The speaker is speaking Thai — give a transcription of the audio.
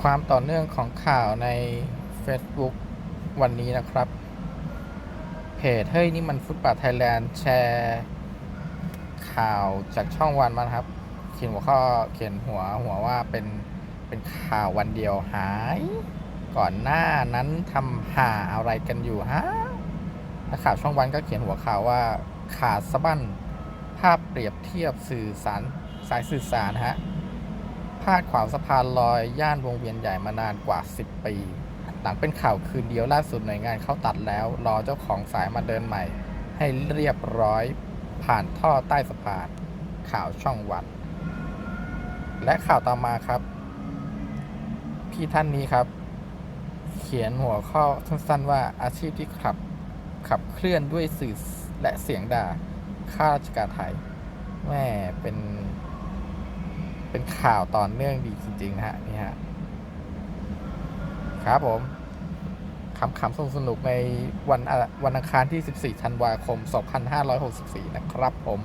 ความต่อเนื่องของข่าวใน Facebook วันนี้นะครับ เพจเฮ้ยนี่มันฟุตบาทไทยแลนด์แชร์ข่าวจากช่องวันมานะครับ เขียนหัวข้อเขียนหัวหัวว่าเป็นเป็นข่าววันเดียวหาย ก่อนหน้านั้นทำหาอะไรกันอยู่ฮะนักข่าวช่องวันก็เขียนหัวข่าวว่าขาดสะบั้นภาพเปรียบเทียบสื่อสารสายสื่อสารฮะาดขวางสะพานลอยย่านวงเวียนใหญ่มานานกว่า 10 ปี หลังเป็นข่าวคืนเดียวล่าสุดหน่วยงานเขาตัดแล้ว รอเจ้าของสายมาเดินใหม่ ให้เรียบร้อยผ่านท่อใต้สะพาน ข่าวช่องวันและข่าวต่อมาครับ พี่ท่านนี้ครับ เขียนหัวข้อสั้นๆว่าอาชีพที่ขับขับเคลื่อนด้วยสื่อและเสียงด่าข้าราชการไทยแม่เป็น เป็นข่าวต่อเนื่องดีจริง ๆ นะฮะนี่ฮะครับผมขำๆสนุกในวันอะวันอังคารที่ 14 ธันวาคม 2564 นะครับผม